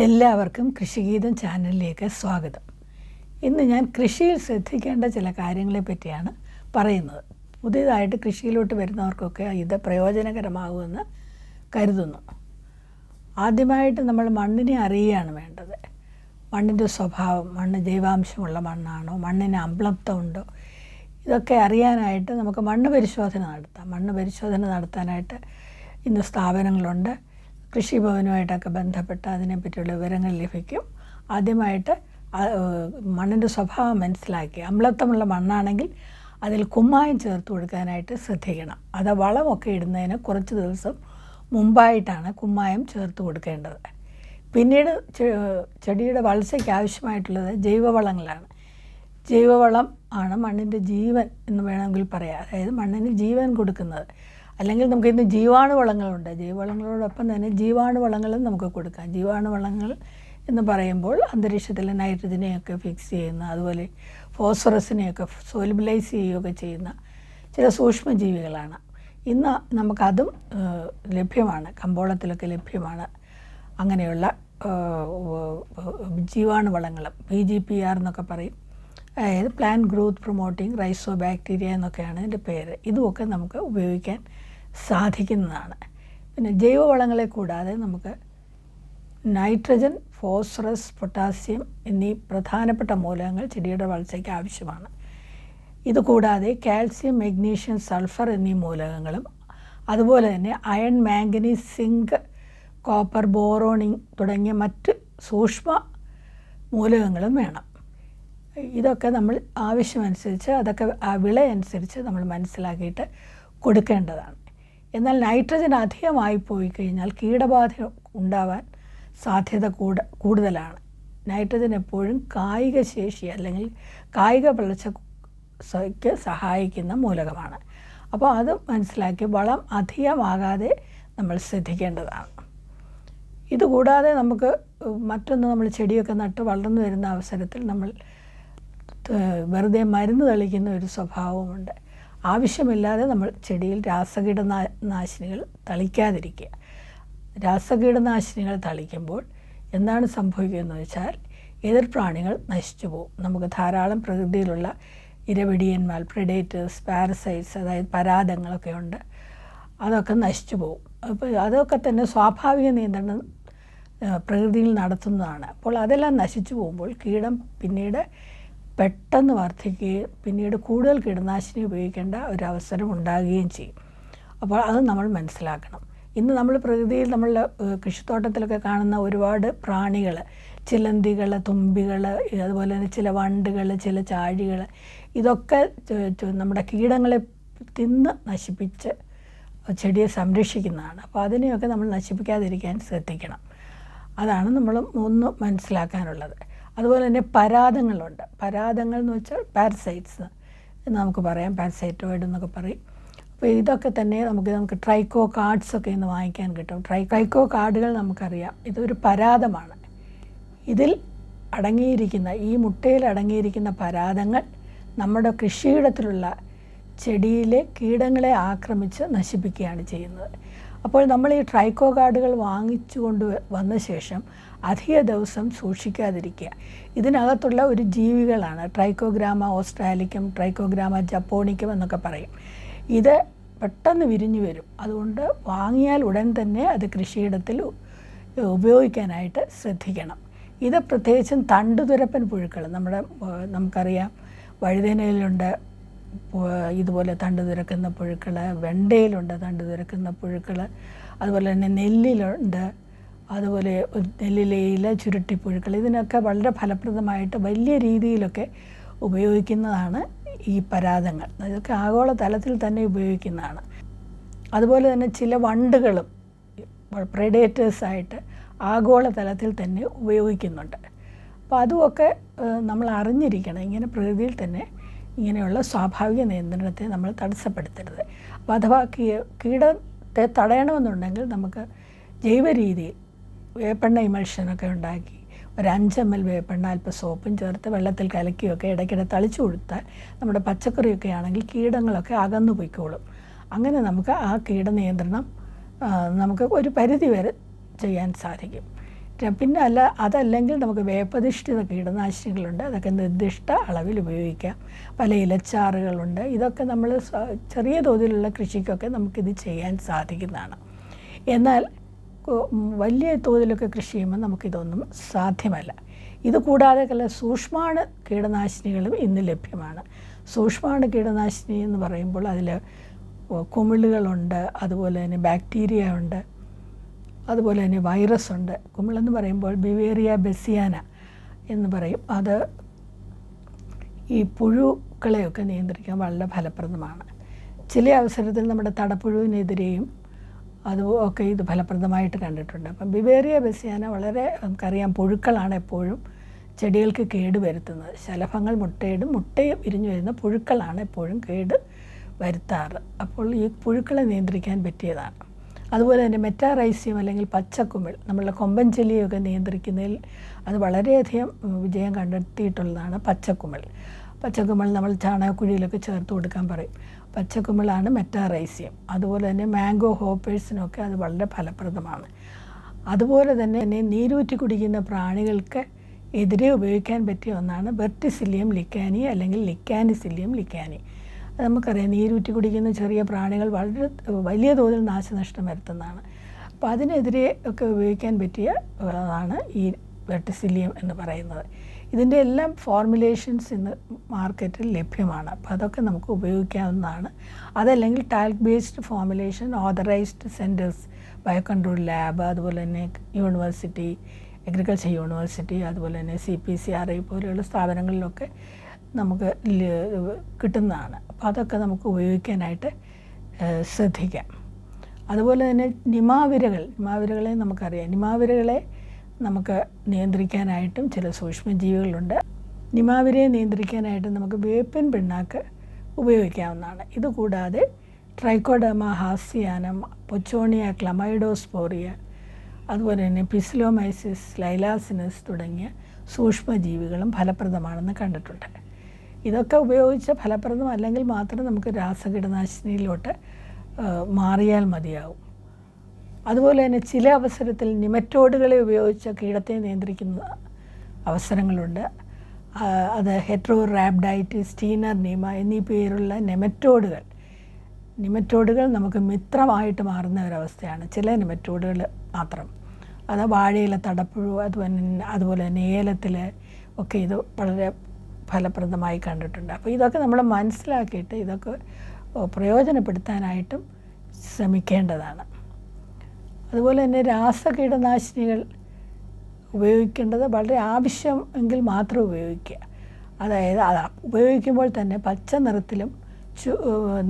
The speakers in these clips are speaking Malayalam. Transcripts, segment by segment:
എല്ലാവർക്കും കൃഷിഗീതം ചാനലിലേക്ക് സ്വാഗതം. ഇന്ന് ഞാൻ കൃഷിയിൽ ശ്രദ്ധിക്കേണ്ട ചില കാര്യങ്ങളെ പറ്റിയാണ് പറയുന്നത്. പുതിയതായിട്ട് കൃഷിയിലോട്ട് വരുന്നവർക്കൊക്കെ ഇത് പ്രയോജനകരമാകുമെന്ന് കരുതുന്നു. ആദ്യമായിട്ട് നമ്മൾ മണ്ണിനെ അറിയുകയാണ് വേണ്ടത്. മണ്ണിന്റെ സ്വഭാവം മണ്ണ് ജൈവാംശമുള്ള മണ്ണാണോ മണ്ണിന് അമ്ലത്വമുണ്ടോ ഇതൊക്കെ അറിയാനായിട്ട് നമുക്ക് മണ്ണ് പരിശോധന നടത്താം. മണ്ണ് പരിശോധന നടത്താനായിട്ട് ഇന്ന് സ്ഥാപനങ്ങളുണ്ട്. കൃഷിഭവനുമായിട്ടൊക്കെ ബന്ധപ്പെട്ട് അതിനെപ്പറ്റിയുള്ള വിവരങ്ങൾ ലഭിക്കും. ആദ്യമായിട്ട് മണ്ണിന്റെ സ്വഭാവം മനസ്സിലാക്കി. അമ്ലത്വമുള്ള മണ്ണാണെങ്കിൽ അതിൽ കുമ്മായം ചേർത്ത് കൊടുക്കാനായിട്ട് ശ്രദ്ധിക്കണം. അത് വളമൊക്കെ ഇടുന്നതിന് കുറച്ച് ദിവസം മുമ്പായിട്ടാണ് കുമ്മായം ചേർത്ത് കൊടുക്കേണ്ടത്. പിന്നീട് ചെടിയുടെ വളർച്ചയ്ക്ക് ആവശ്യമായിട്ടുള്ളത് ജൈവവളങ്ങളാണ്. ജൈവവളം ആണ് മണ്ണിന്റെ ജീവൻ എന്ന് വേണമെങ്കിൽ പറയാം. അതായത് മണ്ണിന് ജീവൻ കൊടുക്കുന്നത്. അല്ലെങ്കിൽ നമുക്ക് ഇന്ന് ജീവാണുവളങ്ങളുണ്ട്. ജീവവളങ്ങളോടൊപ്പം തന്നെ ജീവാണുവളങ്ങളും നമുക്ക് കൊടുക്കാം. ജീവാണുവളങ്ങൾ എന്ന് പറയുമ്പോൾ അന്തരീക്ഷത്തിലെ നൈട്രജനെയൊക്കെ ഫിക്സ് ചെയ്യുന്ന അതുപോലെ ഫോസ്ഫറസിനെയൊക്കെ സോലിബിലൈസ് ചെയ്യുകയൊക്കെ ചെയ്യുന്ന ചില സൂക്ഷ്മജീവികളാണ്. ഇന്ന് നമുക്കതും ലഭ്യമാണ്. കമ്പോളത്തിലൊക്കെ ലഭ്യമാണ്. അങ്ങനെയുള്ള ജീവാണുവളങ്ങൾ പി ജി പി ആർ എന്നൊക്കെ പറയും. അതായത് പ്ലാന്റ് ഗ്രോത്ത് പ്രൊമോട്ടിങ് റൈസോ ബാക്ടീരിയ എന്നൊക്കെയാണ് ഇതിന്റെ പേര്. ഇതുമൊക്കെ നമുക്ക് ഉപയോഗിക്കാൻ സാധിക്കുന്നതാണ്. പിന്നെ ജൈവവളങ്ങളെ കൂടാതെ നമുക്ക് നൈട്രജൻ ഫോസ്ഫറസ് പൊട്ടാസ്യം എന്നീ പ്രധാനപ്പെട്ട മൂലകങ്ങൾ ചെടിയുടെ വളർച്ചയ്ക്ക് ആവശ്യമാണ്. ഇതുകൂടാതെ കാൽസ്യം മെഗ്നീഷ്യം സൾഫർ എന്നീ മൂലകങ്ങളും അതുപോലെ തന്നെ അയൺ മാംഗനീസ് സിങ്ക് കോപ്പർ ബോറോണിങ് തുടങ്ങിയ മറ്റ് സൂക്ഷ്മ മൂലകങ്ങളും വേണം. ഇതൊക്കെ നമ്മൾ ആവശ്യമനുസരിച്ച് അതൊക്കെ ആ വിളയനുസരിച്ച് നമ്മൾ മനസ്സിലാക്കിയിട്ട് കൊടുക്കേണ്ടതാണ്. എന്നാൽ നൈട്രജൻ അധികമായി പോയി കഴിഞ്ഞാൽ കീടബാധ ഉണ്ടാവാൻ സാധ്യത കൂട കൂടുതലാണ്. നൈട്രജൻ എപ്പോഴും കായിക ശേഷി അല്ലെങ്കിൽ കായിക വളർച്ചയ്ക്ക് സഹായിക്കുന്ന മൂലകമാണ്. അപ്പോൾ അത് മനസ്സിലാക്കി വളം അധികമാകാതെ നമ്മൾ ശ്രദ്ധിക്കേണ്ടതാണ്. ഇതുകൂടാതെ നമുക്ക് മറ്റൊന്ന് നമ്മൾ ചെടിയൊക്കെ നട്ട് വളർന്നു വരുന്ന അവസരത്തിൽ നമ്മൾ വെറുതെ മരുന്ന് തളിക്കുന്ന ഒരു സ്വഭാവമുണ്ട് ആവശ്യമില്ലാതെ നമ്മൾ ചെടിയിൽ രാസകീടനാ- നാശിനികൾ തളിക്കാതിരിക്കുക. രാസകീടനാശിനികൾ തളിക്കുമ്പോൾ എന്താണ് സംഭവിക്കുന്നത് വെച്ചാൽ എതിർ പ്രാണികൾ നശിച്ചു പോകും. നമുക്ക് ധാരാളം പ്രകൃതിയിലുള്ള ഇരവെടിയന്മാർ പ്രിഡേറ്റേഴ്സ് പാരസൈറ്റ്സ് അതായത് പരാതങ്ങളൊക്കെ ഉണ്ട്. അതൊക്കെ നശിച്ചു പോകും. അപ്പോൾ അതൊക്കെ തന്നെ സ്വാഭാവിക നിയന്ത്രണം പ്രകൃതിയിൽ നടത്തുന്നതാണ്. അപ്പോൾ അതെല്ലാം നശിച്ചു പോകുമ്പോൾ കീടം പിന്നീട് പെട്ടെന്ന് വർദ്ധിക്കുകയും പിന്നീട് കൂടുതൽ കീടനാശിനി ഉപയോഗിക്കേണ്ട ഒരു അവസരം ഉണ്ടാകുകയും ചെയ്യും. അപ്പോൾ അത് നമ്മൾ മനസ്സിലാക്കണം. ഇന്ന് നമ്മൾ പ്രകൃതിയിൽ നമ്മളുടെ കൃഷിത്തോട്ടത്തിലൊക്കെ കാണുന്ന ഒരുപാട് പ്രാണികൾ ചിലന്തികൾ തുമ്പികൾ അതുപോലെ തന്നെ ചില വണ്ടുകൾ ചില ചാഴികൾ ഇതൊക്കെ നമ്മുടെ കീടങ്ങളെ തിന്ന് നശിപ്പിച്ച് ചെടിയെ സംരക്ഷിക്കുന്നതാണ്. അപ്പോൾ അതിനെയൊക്കെ നമ്മൾ നശിപ്പിക്കാതിരിക്കാൻ ശ്രദ്ധിക്കണം. അതാണ് നമ്മൾ ഒന്ന് മനസ്സിലാക്കാനുള്ളത്. അതുപോലെ തന്നെ പരാതങ്ങളുണ്ട്. പരാതങ്ങൾ എന്ന് വെച്ചാൽ പാരസൈറ്റ്സ് എന്ന് നമുക്ക് പറയാം പാരസൈറ്റോയിഡ് എന്നൊക്കെ പറയും. അപ്പോൾ ഇതൊക്കെ തന്നെ നമുക്ക് നമുക്ക് ട്രൈക്കോ കാർഡ്സ് ഒക്കെ ഇന്ന് വാങ്ങിക്കാൻ കിട്ടും. ട്രൈ ട്രൈക്കോ കാർഡുകൾ നമുക്കറിയാം. ഇതൊരു പരാതമാണ് ഇതിൽ അടങ്ങിയിരിക്കുന്ന ഈ മുട്ടയിൽ അടങ്ങിയിരിക്കുന്ന പരാതങ്ങൾ നമ്മുടെ കൃഷിയിടത്തിലുള്ള ചെടിയിലെ കീടങ്ങളെ ആക്രമിച്ച് നശിപ്പിക്കുകയാണ് ചെയ്യുന്നത്. അപ്പോൾ നമ്മൾ ഈ ട്രൈക്കോ കാർഡുകൾ വാങ്ങിച്ചു കൊണ്ട് വന്ന ശേഷം അധിക ദിവസം സൂക്ഷിക്കാതിരിക്കുക. ഇതിനകത്തുള്ള ഒരു ജീവികളാണ്. ട്രൈക്കോഗ്രാമ ഓസ്ട്രാലിക്കം ട്രൈക്കോഗ്രാമ ജപ്പോണിക്കും എന്നൊക്കെ പറയും. ഇത് പെട്ടെന്ന് വിരിഞ്ഞു വരും. അതുകൊണ്ട് വാങ്ങിയാൽ ഉടൻ തന്നെ അത് കൃഷിയിടത്തിൽ ഉപയോഗിക്കാനായിട്ട് ശ്രദ്ധിക്കണം. ഇത് പ്രത്യേകിച്ചും തണ്ടുതുരപ്പൻ പുഴുക്കൾ. നമ്മുടെ നമുക്കറിയാം വഴുതനയിലുണ്ട് ഇതുപോലെ തണ്ട് തുരക്കുന്ന പുഴുക്കൾ വെണ്ടയിലുണ്ട് തണ്ട് തുരക്കുന്ന പുഴുക്കൾ അതുപോലെ തന്നെ നെല്ലിലുണ്ട് അതുപോലെ നെല്ലിലെ ഇല ചുരുട്ടിപ്പുഴുക്കൾ ഇതിനൊക്കെ വളരെ ഫലപ്രദമായിട്ട് വലിയ രീതിയിലൊക്കെ ഉപയോഗിക്കുന്നതാണ് ഈ പരാതങ്ങൾ ഇതൊക്കെ ആഗോള തലത്തിൽ തന്നെ ഉപയോഗിക്കുന്നതാണ്. അതുപോലെ തന്നെ ചില വണ്ടുകളും പ്രെഡേറ്റേഴ്സായിട്ട് ആഗോള തലത്തിൽ തന്നെ ഉപയോഗിക്കുന്നുണ്ട്. അപ്പോൾ അതുമൊക്കെ നമ്മൾ അറിഞ്ഞിരിക്കണം ഇങ്ങനെ പ്രകൃതിയിൽ തന്നെ ഇങ്ങനെയുള്ള സ്വാഭാവിക നിയന്ത്രണത്തെ നമ്മൾ തടസ്സപ്പെടുത്തരുത്. അപ്പോൾ അഥവാ കീടത്തെ തടയണമെന്നുണ്ടെങ്കിൽ നമുക്ക് ജൈവ രീതിയിൽ വേപ്പെണ്ണ ഇമൽഷനൊക്കെ ഉണ്ടാക്കി ഒരു അഞ്ച് എം എൽ വേപ്പെണ്ണ അല്പം സോപ്പും ചേർത്ത് വെള്ളത്തിൽ കലക്കിയൊക്കെ ഇടയ്ക്കിടെ തളിച്ചു കൊടുത്താൽ നമ്മുടെ പച്ചക്കറിയൊക്കെ ആണെങ്കിൽ കീടങ്ങളൊക്കെ അകന്നു പോയിക്കോളും. അങ്ങനെ നമുക്ക് ആ കീടനിയന്ത്രണം നിയന്ത്രണം നമുക്ക് ഒരു പരിധി വരെ ചെയ്യാൻ സാധിക്കും. പിന്നെ അല്ല അതല്ലെങ്കിൽ നമുക്ക് വേപ്പധിഷ്ഠിത കീടനാശിനികളുണ്ട്. അതൊക്കെ നിർദ്ദിഷ്ട അളവിൽ ഉപയോഗിക്കാം. പല ഇലച്ചാറുകളുണ്ട്. ഇതൊക്കെ നമ്മൾ ചെറിയ തോതിലുള്ള കൃഷിക്കൊക്കെ നമുക്കിത് ചെയ്യാൻ സാധിക്കുന്നതാണ്. എന്നാൽ വലിയ തോതിലൊക്കെ കൃഷി ചെയ്യുമ്പോൾ നമുക്കിതൊന്നും സാധ്യമല്ല. ഇത് കൂടാതെ പല സൂക്ഷ്മാണു കീടനാശിനികളും ഇന്ന് ലഭ്യമാണ്. സൂക്ഷ്മാണു കീടനാശിനി എന്ന് പറയുമ്പോൾ അതിൽ കുമിളുകളുണ്ട്. അതുപോലെ തന്നെ ബാക്ടീരിയ ഉണ്ട്. അതുപോലെ തന്നെ വൈറസ് ഉണ്ട്. കുമിളെന്ന് പറയുമ്പോൾ ബിവേറിയ ബെസിയാന എന്ന് പറയും. അത് ഈ പുഴുക്കളെയൊക്കെ നിയന്ത്രിക്കാൻ വളരെ ഫലപ്രദമാണ്. ചില അവസരത്തിൽ നമ്മുടെ തടപ്പുഴുവിനെതിരെയും അത് ഒക്കെ ഇത് ഫലപ്രദമായിട്ട് കണ്ടിട്ടുണ്ട്. അപ്പം ബിവേറിയ ബെസിയാന വളരെ നമുക്കറിയാം പുഴുക്കളാണ് എപ്പോഴും ചെടികൾക്ക് കേട് വരുത്തുന്നത്. ശലഭങ്ങൾ മുട്ടയിടും മുട്ടയും ഇരിഞ്ഞു വരുന്ന പുഴുക്കളാണ് എപ്പോഴും കേട് വരുത്താറ്. അപ്പോൾ ഈ പുഴുക്കളെ നിയന്ത്രിക്കാൻ പറ്റിയതാണ്. അതുപോലെ തന്നെ മെറ്റാറൈസ്യം അല്ലെങ്കിൽ പച്ചക്കുമിൾ നമ്മളുടെ കൊമ്പൻ ചെല്ലിയൊക്കെ നിയന്ത്രിക്കുന്നതിൽ അത് വളരെയധികം വിജയം കണ്ടെത്തിയിട്ടുള്ളതാണ് പച്ചക്കുമിൾ. പച്ചക്കുമിൾ നമ്മൾ ചാണകക്കുഴിയിലൊക്കെ ചേർത്ത് കൊടുക്കാൻ പറയും. പച്ചക്കുമിളാണ് മെറ്റാറൈസ്യം. അതുപോലെ തന്നെ മാംഗോ ഹോപ്പേഴ്സിനൊക്കെ അത് വളരെ ഫലപ്രദമാണ്. അതുപോലെ തന്നെ തന്നെ നീരൂറ്റി കുടിക്കുന്ന പ്രാണികൾക്ക് എതിരെ ഉപയോഗിക്കാൻ പറ്റിയ ഒന്നാണ് ബെർട്ടിസിലിയം ലിക്കാനി അല്ലെങ്കിൽ ലിക്കാനിസിലിയം ലിക്കാനി. നമുക്കറിയാം. നീരൂറ്റി കുടിക്കുന്ന ചെറിയ പ്രാണികൾ വളരെ വലിയ തോതിൽ നാശനഷ്ടം വരുത്തുന്നതാണ്. അപ്പോൾ അതിനെതിരെ ഒക്കെ ഉപയോഗിക്കാൻ പറ്റിയ ആണ് ഈ വെട്ടിസിലിയം എന്ന് പറയുന്നത്. ഇതിന്റെ എല്ലാം ഫോർമുലേഷൻസ് ഇന്ന് മാർക്കറ്റിൽ ലഭ്യമാണ്. അപ്പോൾ അതൊക്കെ നമുക്ക് ഉപയോഗിക്കാവുന്നതാണ്. അതല്ലെങ്കിൽ talc based formulation authorised centres bio control lab അതുപോലെ തന്നെ യൂണിവേഴ്സിറ്റി അഗ്രികൾച്ചർ യൂണിവേഴ്സിറ്റി അതുപോലെ തന്നെ C P C R I പോലെയുള്ള സ്ഥാപനങ്ങളിലൊക്കെ നമുക്ക് കിട്ടുന്നതാണ്. അപ്പോൾ അതൊക്കെ നമുക്ക് ഉപയോഗിക്കാനായിട്ട് ശ്രദ്ധിക്കാം. അതുപോലെ തന്നെ നിമാവിരകൾ നിമാവിരകളെ നമുക്കറിയാം. നിമാവിരകളെ നമുക്ക് നിയന്ത്രിക്കാനായിട്ടും ചില സൂക്ഷ്മജീവികളുണ്ട്. നിമാവിരയെ നിയന്ത്രിക്കാനായിട്ട് നമുക്ക് വേപ്പിൻ പിണ്ണാക്ക് ഉപയോഗിക്കാവുന്നതാണ്. ഇതുകൂടാതെ ട്രൈക്കോഡമ ഹാസ്യാനം പൊച്ചോണിയ ക്ലമൈഡോസ്പോറിയ അതുപോലെ തന്നെ പിസിലോമൈസിസ് ലൈലാസിനസ് തുടങ്ങിയ സൂക്ഷ്മജീവികളും ഫലപ്രദമാണെന്ന് കണ്ടിട്ടുണ്ട്. ഇതൊക്കെ ഉപയോഗിച്ച് ഫലപ്രദം അല്ലെങ്കിൽ മാത്രം നമുക്ക് രാസകീടനാശിനിയിലോട്ട് മാറിയാൽ മതിയാവും അതുപോലെ തന്നെ ചില അവസരത്തിൽ നിമറ്റോഡുകളെ ഉപയോഗിച്ച് കീടത്തെ നിയന്ത്രിക്കുന്ന അവസരങ്ങളുണ്ട് അത് ഹെട്രോ റാബ്ഡൈറ്റ് സ്റ്റീനർ നീമ എന്നീ പേരുള്ള നെമറ്റോഡുകൾ നിമറ്റോഡുകൾ നമുക്ക് മിത്രമായിട്ട് മാറുന്ന ഒരവസ്ഥയാണ് ചില നിമറ്റോഡുകൾ മാത്രം അത് വാഴയിലെ തടപ്പുഴു അതുപോലെ അതുപോലെ തന്നെ ഏലത്തിൽ ഒക്കെ ഇത് വളരെ ഫലപ്രദമായി കണ്ടിട്ടുണ്ട്. അപ്പോൾ ഇതൊക്കെ നമ്മൾ മനസ്സിലാക്കിയിട്ട് ഇതൊക്കെ പ്രയോജനപ്പെടുത്താനായിട്ടും ശ്രമിക്കേണ്ടതാണ്. അതുപോലെ തന്നെ രാസകീടനാശിനികൾ ഉപയോഗിക്കേണ്ടത് വളരെ ആവശ്യം എങ്കിൽ മാത്രം ഉപയോഗിക്കുക. അതായത് അത് ഉപയോഗിക്കുമ്പോൾ തന്നെ പച്ച നിറത്തിലും ചു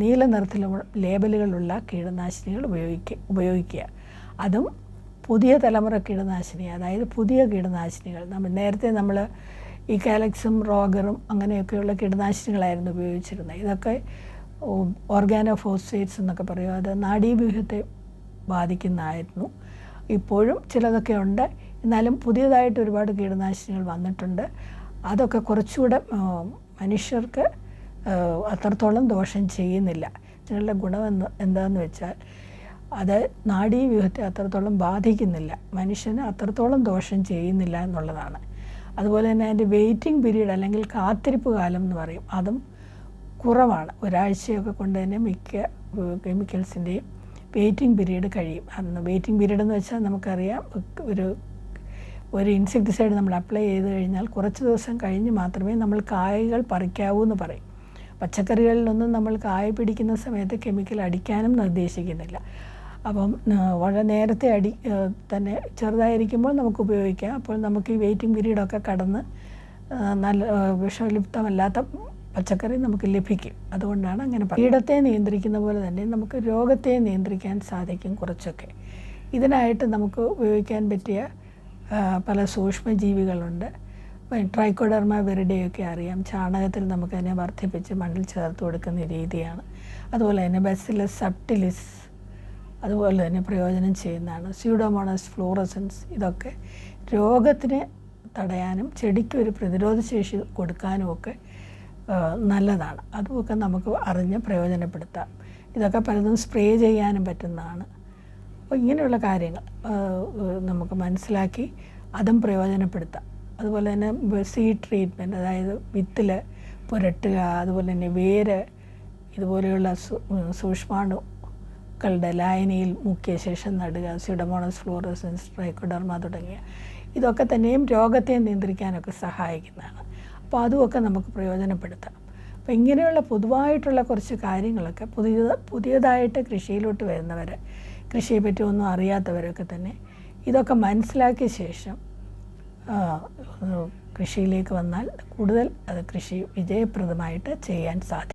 നീല നിറത്തിലും ലേബലുകളുള്ള കീടനാശിനികൾ ഉപയോഗിക്കുക ഉപയോഗിക്കുക. അതും പുതിയ തലമുറ കീടനാശിനി അതായത് പുതിയ കീടനാശിനികൾ. നമ്മൾ നേരത്തെ നമ്മൾ ഈ കാലക്സും റോഗറും അങ്ങനെയൊക്കെയുള്ള കീടനാശിനികളായിരുന്നു ഉപയോഗിച്ചിരുന്നത്. ഇതൊക്കെ ഓർഗാനോ ഫോസ്ഫേറ്റ്സ് എന്നൊക്കെ പറയും. അത് നാഡീവ്യൂഹത്തെ ബാധിക്കുന്നതായിരുന്നു. ഇപ്പോഴും ചിലതൊക്കെ ഉണ്ട്. എന്നാലും പുതിയതായിട്ട് ഒരുപാട് കീടനാശിനികൾ വന്നിട്ടുണ്ട്. അതൊക്കെ കുറച്ചുകൂടെ മനുഷ്യർക്ക് അത്രത്തോളം ദോഷം ചെയ്യുന്നില്ല. ഇതിനുള്ള ഗുണമെന്ന് എന്താണെന്ന് വെച്ചാൽ അത് നാഡീവ്യൂഹത്തെ അത്രത്തോളം ബാധിക്കുന്നില്ല. മനുഷ്യന് അത്രത്തോളം ദോഷം ചെയ്യുന്നില്ല എന്നുള്ളതാണ്. അതുപോലെ തന്നെ അതിന്റെ വെയിറ്റിംഗ് പീരീഡ് അല്ലെങ്കിൽ കാത്തിരിപ്പ് കാലം എന്ന് പറയും. അതും കുറവാണ്. ഒരാഴ്ചയൊക്കെ കൊണ്ട് തന്നെ മിക്ക കെമിക്കൽസിന്റെയും വെയിറ്റിംഗ് പീരീഡ് കഴിയും. അന്ന് വെയിറ്റിംഗ് പീരീഡ് എന്ന് വെച്ചാൽ നമുക്കറിയാം ഒരു ഒരു ഇൻസെക്ടിസൈഡ് നമ്മൾ അപ്ലൈ ചെയ്ത് കഴിഞ്ഞാൽ കുറച്ച് ദിവസം കഴിഞ്ഞ് മാത്രമേ നമ്മൾ കായകൾ പറിക്കാവൂ എന്ന് പറയും. പച്ചക്കറികളിലൊന്നും നമ്മൾ കായ പിടിക്കുന്ന സമയത്ത് കെമിക്കൽ അടിക്കാനും നിർദ്ദേശിക്കുന്നില്ല. അപ്പം വളരെ നേരത്തെ അടി തന്നെ ചെറുതായിരിക്കുമ്പോൾ നമുക്ക് ഉപയോഗിക്കാം. അപ്പോൾ നമുക്ക് ഈ വെയിറ്റിംഗ് പീരീഡൊക്കെ കടന്ന് നല്ല വിഷലിപ്തമല്ലാത്ത പച്ചക്കറി നമുക്ക് ലഭിക്കും. അതുകൊണ്ടാണ് അങ്ങനെ. കീടത്തെ നിയന്ത്രിക്കുന്ന പോലെ തന്നെ നമുക്ക് രോഗത്തെ നിയന്ത്രിക്കാൻ സാധിക്കും കുറച്ചൊക്കെ. ഇതിനായിട്ട് നമുക്ക് ഉപയോഗിക്കാൻ പറ്റിയ പല സൂക്ഷ്മജീവികളുണ്ട്. ട്രൈക്കോഡർമ വെറിഡെയൊക്കെ അറിയാം. ചാണകത്തിൽ നമുക്കതിനെ വർദ്ധിപ്പിച്ച് മണ്ണിൽ ചേർത്ത് കൊടുക്കുന്ന രീതിയാണ്. അതുപോലെ തന്നെ ബസിലസ് സബ്റ്റിലിസ് അതുപോലെ തന്നെ പ്രയോജനം ചെയ്യുന്നതാണ്. സ്യൂഡോമോണസ് ഫ്ലൂറസൻസ് ഇതൊക്കെ രോഗത്തിന് തടയാനും ചെടിക്ക് ഒരു പ്രതിരോധ ശേഷി കൊടുക്കാനും ഒക്കെ നല്ലതാണ്. അതുമൊക്കെ നമുക്ക് അറിഞ്ഞ് പ്രയോജനപ്പെടുത്താം. ഇതൊക്കെ പലതും സ്പ്രേ ചെയ്യാനും പറ്റുന്നതാണ്. അപ്പോൾ ഇങ്ങനെയുള്ള കാര്യങ്ങൾ നമുക്ക് മനസ്സിലാക്കി അതും പ്രയോജനപ്പെടുത്താം. അതുപോലെ തന്നെ സീഡ് ട്രീറ്റ്മെന്റ് അതായത് വിത്തിൽ പുരട്ടുക അതുപോലെ തന്നെ വേര് ഇതുപോലെയുള്ള സൂ- സൂക്ഷ്മാണുക്കളുടെ ലായനിയിൽ മുക്കിയ ശേഷം നടുക സിഡമോണസ് ഫ്ലോറസൻസ് ട്രൈക്കോഡർമ തുടങ്ങിയ ഇതൊക്കെ തന്നെയും രോഗത്തെ നിയന്ത്രിക്കാനൊക്കെ സഹായിക്കുന്നതാണ്. അപ്പോൾ അതുമൊക്കെ നമുക്ക് പ്രയോജനപ്പെടുത്താം. അപ്പോൾ ഇങ്ങനെയുള്ള പൊതുവായിട്ടുള്ള കുറച്ച് കാര്യങ്ങളൊക്കെ പുതിയ പുതിയതായിട്ട് കൃഷിയിലോട്ട് വരുന്നവർ കൃഷിയെപ്പറ്റി ഒന്നും അറിയാത്തവരൊക്കെ തന്നെ ഇതൊക്കെ മനസ്സിലാക്കിയ ശേഷം കൃഷിയിലേക്ക് വന്നാൽ കൂടുതൽ അത് കൃഷി വിജയപ്രദമായിട്ട് ചെയ്യാൻ സാധിക്കും.